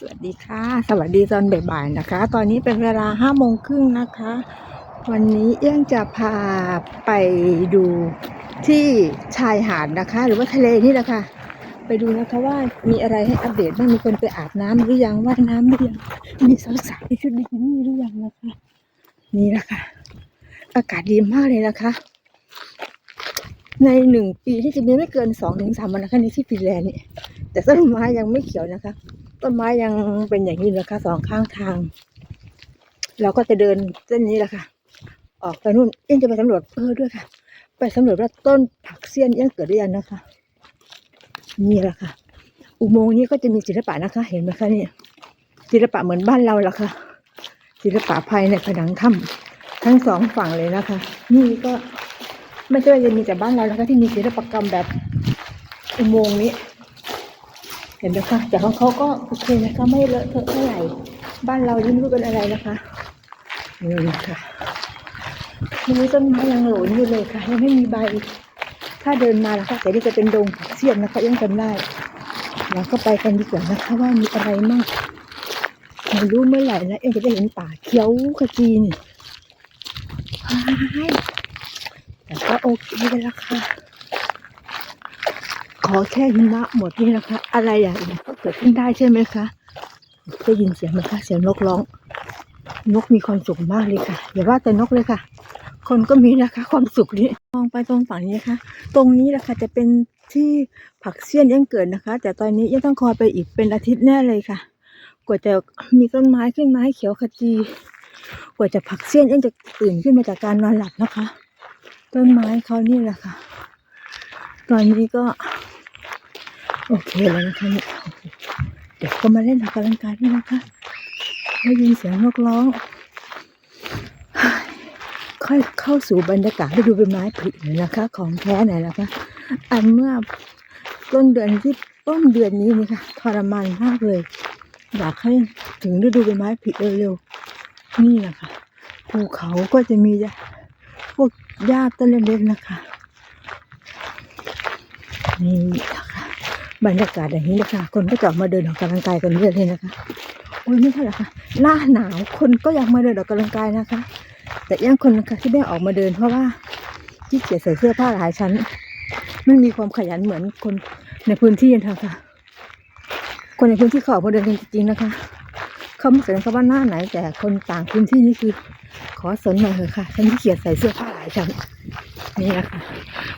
สวัสดีค่ะ สวัสดีตอนบ่ายๆนะคะ ตอนนี้เป็นเวลาห้าโมงครึ่งนะคะ วันนี้เอี้ยงจะพาไปดูที่ชายหาดนะคะ หรือว่าทะเลนี่แหละค่ะ ไปดูนะคะว่ามีอะไรให้อัปเดตบ้างมีคนไปอาบน้ำหรือยังว่ายน้ำหรือยังมีสาวๆในชุดบิกินี่หรือยังนะคะ นี่แหละค่ะ อากาศดีมากเลยนะคะ ในหนึ่งปีที่จะมีไม่เกินสองถึงสามวันนะคะในที่ฟินแลนด์นี่แต่ต้นไม้ยังไม่เขียวนะคะ ต้นไม้ยังเป็นอย่างนี้นะคะสองข้างทาง เราก็จะเดินเส้นนี้แหละค่ะ ออกไปนู่นเอ็งจะไปสำรวจเออด้วยค่ะ ไปสำรวจว่าต้นผักเสี้ยนเอ็งเกิดหรือยังนะคะ นี่แหละค่ะ อุโมงค์นี้ก็จะมีศิลปะนะคะ เห็นไหมคะนี่ศิลปะเหมือนบ้านเราละค่ะ ศิลปะภายในผนังถ้ำทั้งสองฝั่งเลยนะคะ นี่ก็ไม่ใช่ว่าจะมีแต่บ้านเรานะคะที่มีศิลปกรรมแบบอุโมงค์นี้ เห็นไหมคะแต่ของเขาก็โอเคนะคะไม่เลอะเทอะเท่าไหร่ บ้านเรายังรู้เป็นอะไรนะคะนี่ค่ะมีต้นไม้ยังโหลนอยู่เลยค่ะยังไม่มีใบ ถ้าเดินมาแล้วค่ะแต่นี่จะเป็นดงเสียนนะคะยังจำได้เราก็ไปกันดีกว่านะคะว่ามีอะไรมากไม่รู้เมื่อไหร่นะเอ็งจะได้เห็นป่าเขียวขจีนว้ายแต่ก็โอเคแล้วค่ะ ขอแค่หิมะหมดนี่นะคะ อะไรอย่างอื่นก็เกิดขึ้นได้ใช่ไหมคะได้ยินเสียงไหมคะเสียงนกร้อง นกมีความสุขมากเลยค่ะอย่าว่าแต่นกเลยค่ะ คนก็มีนะคะ ความสุขนี้มองไปตรงฝั่งนี้นะคะตรงนี้แหละค่ะจะเป็นที่ผักเสี้ยนยังเกิดนะคะ แต่ตอนนี้ยังต้องคอยไปอีกเป็นอาทิตย์แน่เลยค่ะ กว่าจะมีต้นไม้ขึ้นมาให้เขียวขจี กว่าจะผักเสี้ยนยังจะตื่นขึ้นมาจากการนอนหลับนะคะ ต้นไม้เขานี่แหละค่ะ ตอนนี้ก็ โอเคแล้วนะคะเนี่ยเดี๋ยวก็มาเล่นออกกำลังกายด้วยนะคะได้ยินเสียงนกร้อง ค่อยเข้าสู่บรรยากาศฤดูใบไม้ผลิเลยนะคะ ของแท้หนนะคะ อันเมื่อต้นเดือนที่ต้นเดือนนี้นี่ค่ะทรมานมากเลย อยากให้ถึงฤดูใบไม้ผลิเร็วๆนี่แหละค่ะภูเขาก็จะมีพวกหญ้าต้นเล็กๆนะคะนี่นะคะ บรรยากาศอย่างนี้นะคะ คนก็จะออกมาเดินออกกำลังกายกันเยอะเลยนะคะโอ้ยไม่ใช่หรอกค่ะหน้าหนาวคนก็ยากมาเดินออกกำลังกายนะคะ แต่ยังคนคะที่ไม่ออกมาเดิน เพราะว่าที่เกียจใส่เสื้อผ้าหลายชั้น ไม่มีความขยันเหมือนคนในพื้นที่นะคะคนในพื้นที่เขาออกมาเดินกันจริงๆนะคะเขาไม่สนคำว่าหน้าไหน แต่คนต่างพื้นที่นี่คือ ขอสนหน่อยเถอะค่ะฉันที่เกียจใส่เสื้อผ้าหลายชั้นนี่นะคะ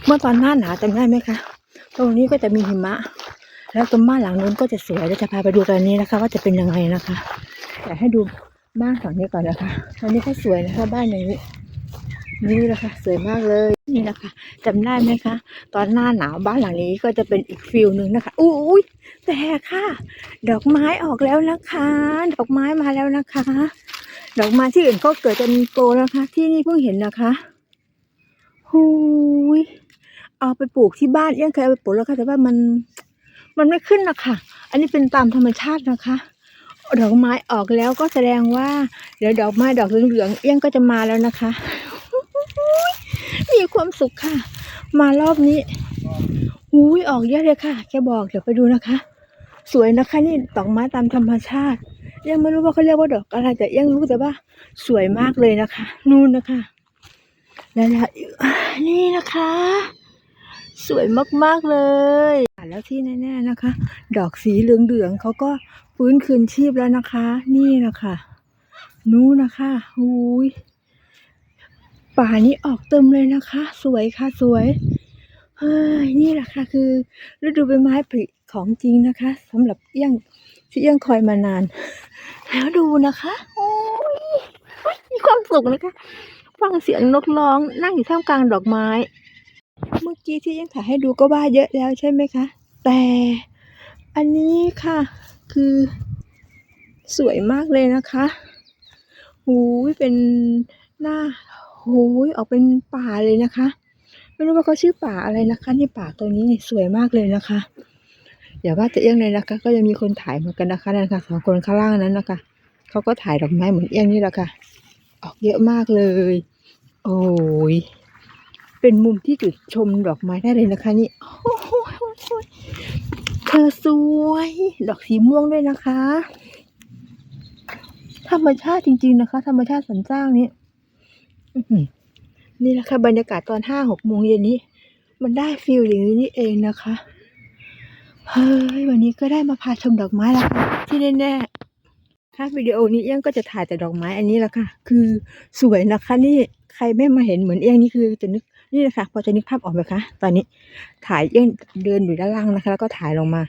เมื่อตอนหน้าหนาวจำได้ไหมคะตรงนี้ก็จะมีหิมะ แล้วตรงบ้านหลังนู้นก็จะสวยเดี๋ยวจะพาไปดูกันนี้นะคะ ว่าจะเป็นยังไงนะคะแต่ให้ดูบ้านฝั่งนี้ก่อนนะคะอันนี้ก็สวยนะคะบ้านอย่างนี้นี่แหละคะสวยมากเลยนี่นะคะจำได้ไหมคะ ตอนหน้าหนาวบ้านหลังนี้ก็จะเป็นอีกฟิลหนึ่งนะคะอุ้ยแต่ค่ะ ดอกไม้ออกแล้วนะคะ ดอกไม้มาแล้วนะคะ ดอกไม้ที่อื่นก็เกิดจะมีโกนะคะ ที่นี่เพิ่งเห็นนะคะหูยเอาไปปลูกที่บ้านเอี้ยงเคยเอาไปปลูกแล้วค่ะแต่ว่ามัน มันไม่ขึ้นนะคะ อันนี้เป็นตามธรรมชาตินะคะ ดอกไม้ออกแล้วก็แสดงว่า เดี๋ยวดอกไม้ดอกเหลืองๆเอี้ยงก็จะมาแล้วนะคะ มีความสุขค่ะ มารอบนี้อุ้ยออกเยอะเลยค่ะ แกบอกเดี๋ยวไปดูนะคะ สวยนะคะนี่ดอกไม้ตามธรรมชาติเอี้ยังไม่รู้ว่าเขาเรียกว่าดอกอะไรแต่เอี้ยังรู้แต่ว่าสวยมากเลยนะคะ นู่นนะคะ แล้วนี่นะคะ สวยมากๆเลย แล้วที่แน่ๆนะคะ ดอกสีเหลืองๆเขาก็ฟื้นคืนชีพแล้วนะคะ นี่นะคะนู้นนะคะหูยป่านี้ออกเต็มเลยนะคะ สวยค่ะสวยเฮ้ยนี่แหละค่ะคือ ฤดูใบไม้ผลิของจริงนะคะสำหรับเอี้ยงที่เอี้ยงคอยมานาน แล้วดูนะคะโอ้ยมีความสุขนะคะ ฟังเสียงนกร้องนั่งอยู่ท่ามกลางดอกไม้ เมื่อกี้ที่ยังถ่ายให้ดูก็ว่าเยอะแล้วใช่ไหมคะ แต่อันนี้ค่ะ คือสวยมากเลยนะคะหูยเป็นหน้าโหยออกเป็นป่าเลยนะคะ ไม่รู้ว่าเขาชื่อป่าอะไรนะคะนี่ป่าตัวนี้นี่สวยมากเลยนะคะอย่าว่าแต่เอี้ยงเลยนะคะ ก็ยังมีคนถ่ายเหมือนกันนะคะนั่นค่ะสองคนข้างล่างนั้นนะคะเขาก็ถ่ายดอกไม้เหมือนเอี้ยงนี่แหละค่ะ ออกเยอะมากเลย โอ้ย เป็นมุมที่จุดชมดอกไม้ได้เลยนะคะ นี่โอ้โหเธอสวย ดอกสีม่วงด้วยนะคะ ธรรมชาติจริง ๆนะคะ ธรรมชาติสรรสร้างนี้นี่แหละค่ะบรรยากาศตอนห้าหกโมงเย็นนี้ มันได้ฟิลอย่างนี้นี่เองนะคะเฮ้ยวันนี้ก็ได้มาพาชมดอกไม้แล้วค่ะที่แน่ๆถ้าวิดีโอนี้เอี้ยงก็จะถ่ายแต่ดอกไม้อันนี้แหละค่ะ คือสวยนะคะ นี่ใครไม่มาเห็นเหมือนเอี้ยงนี่คือจะนึก นี่แหละคะพอจะนึกภาพออกไหมคะ ตอนนี้ถ่ายเอี้ยงเดินอยู่ด้านล่างนะคะ แล้วก็ถ่ายลงมา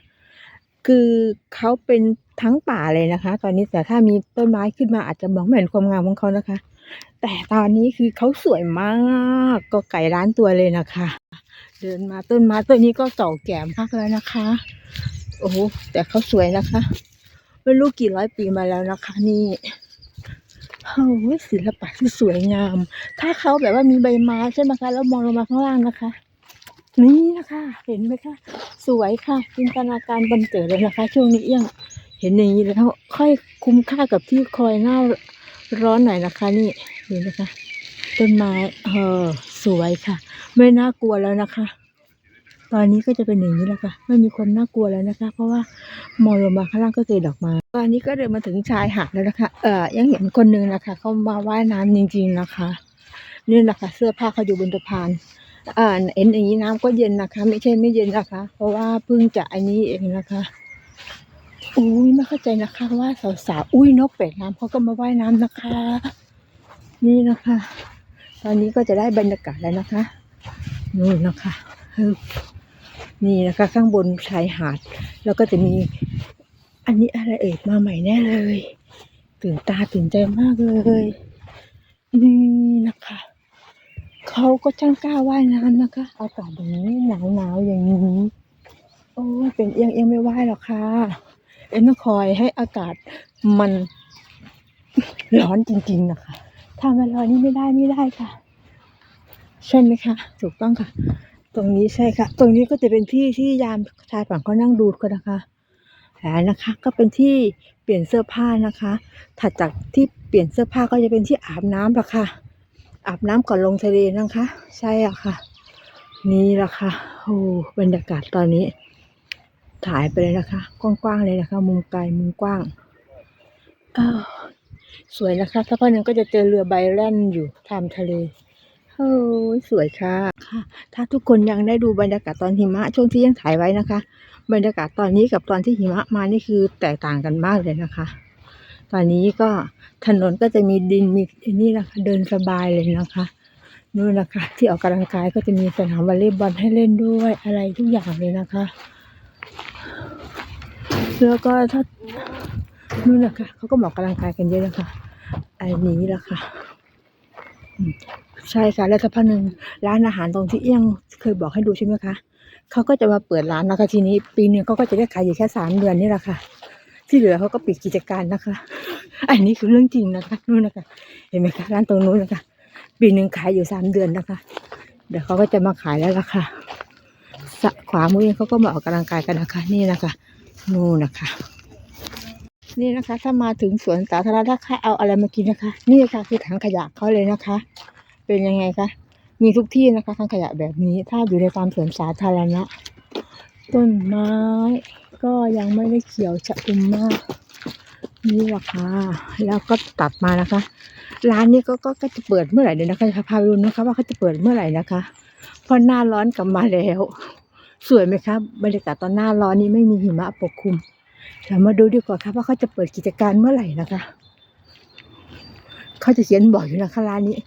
คือเขาเป็นทั้งป่าเลยนะคะ ตอนนี้แต่ถ้ามีต้นไม้ขึ้นมาอาจจะมองไม่เห็นความงามของเขานะคะ แต่ตอนนี้คือเขาสวยมากก็ไก่ร้านตัวเลยนะคะ เดินมาต้นไม้ต้นนี้ก็เก่าแก่มากแล้วนะคะ โอ้โหแต่เขาสวยนะคะไม่รู้กี่ร้อยปีมาแล้วนะคะ นี่ โอ้ศิลปะที่สวยงาม ถ้าเขาแบบว่ามีใบไม้ใช่ไหมคะ แล้วมองลงมาข้างล่างนะคะ นี่นะคะ เห็นไหมคะ สวยค่ะจินตนาการบันเจิดเลยนะคะ ช่วงนี้เอี้ยง เห็นอย่างนี้แล้วค่อยคุ้มค่ากับที่คอยหน้าร้อนหน่อยนะคะ นี่เห็นนะคะ ต้นไม้เออสวยค่ะ ไม่น่ากลัวแล้วนะคะ ตอนนี้ก็จะเป็นอย่างนี้แล้วค่ะ ไม่มีคนน่ากลัวแล้วนะคะ เพราะว่ามองลงมาข้างล่างก็เจอดอกไม้ตอนนี้ก็เดินมาถึงชายหาดแล้วนะคะ เออยังเห็นคนหนึ่งนะคะเขามาว่ายน้ำจริง ๆนะคะนี่แหละค่ะเสื้อผ้าเขาอยู่บนสะพานอ่าเอ็นอย่างนี้น้ำก็เย็นนะคะ ไม่ใช่ไม่เย็นนะคะ เพราะว่าเพิ่งจะอันนี้เองนะคะอุ้ยไม่เข้าใจนะคะว่าสาวๆอุ้ยนกเป็ดน้ำเขาก็มาว่ายน้ำนะคะ นี่นะคะ ตอนนี้ก็จะได้บรรยากาศแล้วนะคะนู่นนะคะฮึบ นี่นะคะ ข้างบนชายหาด แล้วก็จะมี อันนี้อะไรเอ่ยมาใหม่แน่เลย ตื่นตาตื่นใจมากเลย นี่นะคะเขาก็ช่างกล้าว่ายน้ำนะคะอากาศอย่างนี้หนาวหนาวๆอย่างนี้โอ้เป็นเอียงเอียงไม่ว่ายหรอกค่ะ เอ็นต้องคอยให้อากาศมันร้อนจริงๆนะคะถ้ามันร้อนนี่ไม่ได้ไม่ได้ค่ะ ใช่ไหมคะ ถูกต้องค่ะ ตรงนี้ใช่ค่ะ ตรงนี้ก็จะเป็นที่ที่ยามชายฝั่งเขานั่งดูกันนะคะแล้วนะคะ ก็เป็นที่เปลี่ยนเสื้อผ้านะคะ ถัดจากที่เปลี่ยนเสื้อผ้าก็จะเป็นที่อาบน้ำละค่ะ อาบน้ำก่อนลงทะเลนะคะ ใช่อะค่ะ นี่ละค่ะโอ้บรรยากาศตอนนี้ ถ่ายไปเลยนะคะ กว้างๆเลยนะคะ มุมไกลมุมกว้างอ้าวสวยนะคะสักพักหนึ่งก็จะเจอเรือใบแล่นอยู่ตามทะเลโอ้ยสวยค่ะ ค่ะถ้าทุกคนยังได้ดูบรรยากาศตอนหิมะช่วงที่ยังถ่ายไว้นะคะ บรรยากาศตอนนี้กับตอนที่หิมะมานี่คือแตกต่างกันมากเลยนะคะ ตอนนี้ก็ถนนก็จะมีดินมีนี่นะคะเดินสบายเลยนะคะนู่นนะคะ ที่ออกกำลังกายก็จะมีสนามวอลเลย์บอลให้เล่นด้วยอะไรทุกอย่างเลยนะคะแล้วก็ถ้านู่นนะคะเขาก็มออกกำลังกายกันเยอะนะคะอันนี้แหละค่ะ ใช่ค่ะ แล้วสักพักหนึ่งร้านอาหารตรงที่เอี้ยงเคยบอกให้ดูใช่ไหมคะเขาก็จะมาเปิดร้านนะคะทีนี้ ปีหนึ่งเขาก็จะได้ขายอยู่แค่สามเดือนนี่แหละค่ะ ที่เหลือเขาก็ปิดกิจการนะคะ อันนี้คือเรื่องจริงนะคะนู่นนะคะ เห็นไหมคะร้านตรงนู้นนะคะ ปีหนึ่งขายอยู่สามเดือนนะคะ เดี๋ยวเขาก็จะมาขายแล้วล่ะค่ะสะขวามือเขาก็มาออกกำลังกายกันนะคะ นี่นะคะนู่นนะคะ นี่นะคะ ถ้ามาถึงสวนสาธารณะถ้าเอาอะไรมากินนะคะ นี่ค่ะคือถังขยะเขาเลยนะคะ เป็นยังไงคะ มีทุกที่นะคะถังขยะแบบนี้ ถ้าอยู่ในความสวนสาธารณะ ต้นไม้ ก็ยังไม่ได้เขียวชะอุ่มมาก นี่แหละค่ะ แล้วก็ตัดมานะคะ ร้านนี้ก็ก็ก็จะเปิดเมื่อไหร่เดี๋ยวนะคะจะพาไปดูนะคะว่าเขาจะเปิดเมื่อไหร่นะคะเพราะหน้าร้อนกลับมาแล้ว สวยไหมคะบรรยากาศตอนหน้าร้อนนี้ไม่มีหิมะปกคลุมเดี๋ยวมาดูดีกว่าครับว่าเขาจะเปิดกิจการเมื่อไหร่นะคะ เขาจะเขียนบอกอยู่นะคะร้านนี้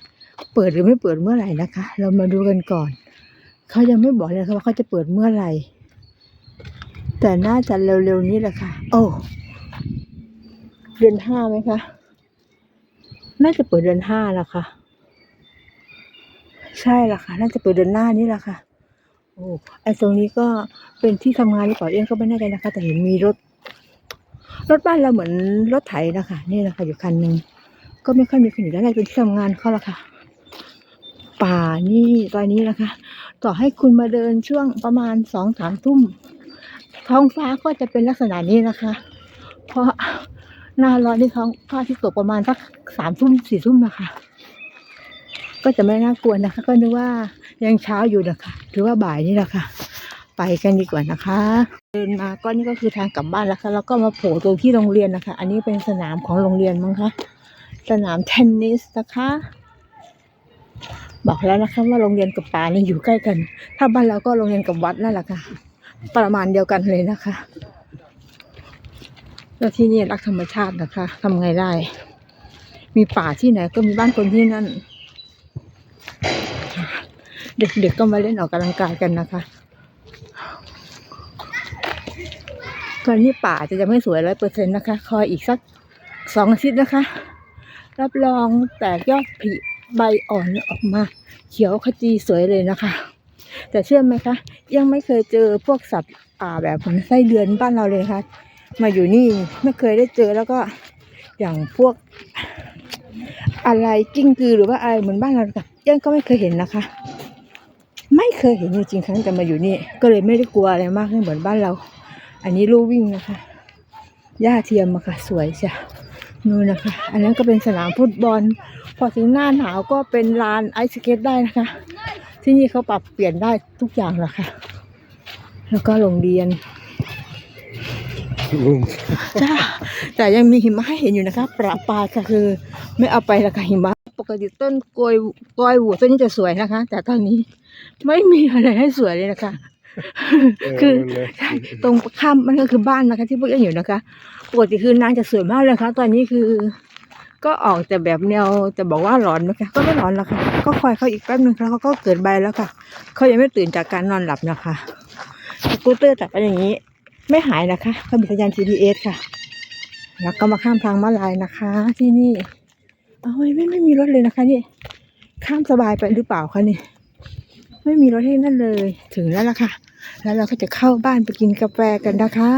เปิดหรือไม่เปิดเมื่อไหร่นะคะ เรามาดูกันก่อน เขายังไม่บอกเลยนะคะว่าเขาจะเปิดเมื่อไหร่ แต่น่าจะเร็วๆนี้แหละค่ะ โอ้เดือนห้าไหมคะ น่าจะเปิดเดือนห้าแล้วค่ะ ใช่ละค่ะ น่าจะเปิดเดือนหน้านี่แหละค่ะ โอ้ไอตรงนี้ก็เป็นที่ทำงานหรือเปล่าเอียงก็ไม่แน่ใจนะคะ แต่เห็นมีรถ รถบ้านเราเหมือนรถไถนะคะนี่แหละคะอยู่คันหนึ่งก็ไม่ค่อยมีคนอยู่ด้านในเป็นที่ทำงานเขาละค่ะ ป่านี่ตอนนี้นะคะ ต่อให้คุณมาเดินช่วงประมาณสองสามทุ่ม ท้องฟ้าก็จะเป็นลักษณะนี้นะคะ เพราะหน้าร้อนนี่ท้องฟ้าที่ตกประมาณสักสามทุ่มสี่ทุ่มนะคะ ก็จะไม่น่ากลัวนะคะ ก็นึกว่ายังเช้าอยู่นะคะหรือว่าบ่ายนี่แหละค่ะ ไปกันดีกว่านะคะ เดินมาก็นี่ก็คือทางกลับบ้านแล้วค่ะแล้วก็มาโผล่ตรงที่โรงเรียนนะคะ อันนี้เป็นสนามของโรงเรียนมั้งคะสนามเทนนิสนะคะ บอกแล้วนะคะว่าโรงเรียนกับป่านี่อยู่ใกล้กัน ถ้าบ้านเราก็โรงเรียนกับวัดนั่นแหละค่ะ ประมาณเดียวกันเลยนะคะ แล้วที่นี่รักธรรมชาตินะคะทำไงได้ มีป่าที่ไหนก็มีบ้านคนที่นั่น เด็กๆก็มาเล่นออกกำลังกายกันนะคะตอนนี้ป่าจะยังไม่สวยร้อยเปอร์เซ็นต์นะคะ คอยอีกสักสองอาทิตย์นะคะ รับรองแตกยอดผลิ ใบอ่อนออกมา เขียวขจีสวยเลยนะคะ แต่เชื่อไหมคะ ยังไม่เคยเจอพวกสัตว์ป่าแบบเหมือนไส้เดือนบ้านเราเลยนะคะมาอยู่นี่ไม่เคยได้เจอแล้วก็อย่างพวกอะไรกิ้งกือหรือว่าอะไรเหมือนบ้านเราค่ะยังก็ไม่เคยเห็นนะคะ ไม่เคยเห็นจริงๆครั้งแต่มาอยู่นี่ ก็เลยไม่ได้กลัวอะไรมากเหมือนบ้านเรา อันนี้ลู่วิ่งนะคะหญ้าเทียมอะค่ะ สวยจ้ะนู่นนะคะ อันนั้นก็เป็นสนามฟุตบอล พอถึงหน้าหนาวก็เป็นลานไอซ์สเก็ตได้นะคะ ที่นี่เขาปรับเปลี่ยนได้ทุกอย่างแหละค่ะ แล้วก็โรงเรียนลุงจ้าแต่ยังมีหิมะให้เห็นอยู่นะคะ ประปรายค่ะคือ ไม่เอาไปละค่ะหิมะปกติต้นกล้วยกล้วยหูต้นนี้จะสวยนะคะ แต่ตอนนี้ไม่มีอะไรให้สวยเลยนะคะ คือใช่ตรงข้ามมันก็คือบ้านนะคะ ที่พวกยังอยู่นะคะ ปกติคือนางจะสวยมากเลยค่ะตอนนี้คือ ก็ออกแต่แบบแนวจะบอกว่าร้อนไหมคะก็ไม่ร้อนแล้วค่ะ ก็คอยเขาอีกแป๊บนึงแล้วเขาก็เกิดใบแล้วค่ะ เขายังไม่ตื่นจากการนอนหลับนะคะสกูตเตอร์ตัดไปอย่างนี้ ไม่หายนะคะเขามีสัญญาณ GPS ค่ะ แล้วก็มาข้ามทางม้าลายนะคะ ที่นี่เอ้ยไม่ไม่มีรถเลยนะคะนี่ ข้ามสบายไปหรือเปล่าคะนี่ ไม่มีรถให้นั่นเลยถึงแล้วล่ะค่ะ แล้วเราก็จะเข้าบ้านไปกินกาแฟกันนะคะ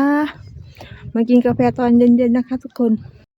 มากินกาแฟตอนเย็นๆนะคะ ทุกคน